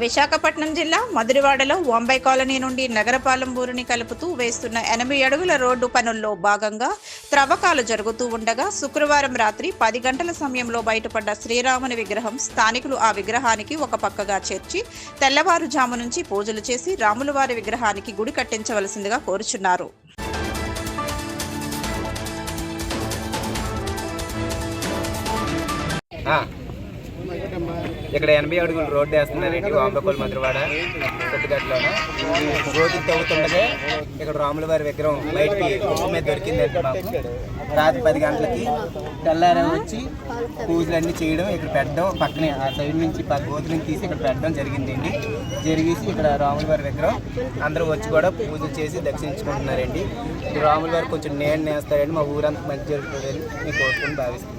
విశాఖపట్నం జిల్లా మధురవాడలో వంబై కాలనీ నుండి నగరపాలెం ఊరిని కలుపుతూ వేస్తున్న ఎనిమిది అడుగుల రోడ్డు పనుల్లో భాగంగా త్రవ్వకాలు జరుగుతూ ఉండగా శుక్రవారం రాత్రి పది గంటల సమయంలో బయటపడ్డ శ్రీరాముని విగ్రహం స్థానికులు ఆ విగ్రహానికి ఒక పక్కగా చేర్చి తెల్లవారుజాము నుంచి పూజలు చేసి రాములవారి విగ్రహానికి గుడి కట్టించవలసిందిగా కోరుచున్నారు Ah. ఇక్కడ ఎనభై అడుగులు రోడ్డు వేస్తున్నారండి వాంబకోల్ మధురవాడ కొద్దిగట్లోన రోడ్డు తవ్వుతుండగా ఇక్కడ రాముల వారి విగ్రహం బయటికి కుప్ప మీద దొరికిందండి మాకు. రాత్రి పది గంటలకి తెల్లారా వచ్చి పూజలన్నీ చేయడం ఇక్కడ పెట్టడం పక్కనే ఆ సైడ్ నుంచి పక్క నుంచి తీసి ఇక్కడ పెట్టడం జరిగిందండి. జరిగేసి ఇక్కడ రాముల వారి విగ్రహం అందరూ వచ్చి కూడా పూజలు చేసి దర్శించుకుంటున్నారండి. రాముల వారు కొంచెం నేను నేస్తారండి మా ఊరంతా మంచి జరుగుతుందని నేను కోరుకుని భావిస్తున్నాను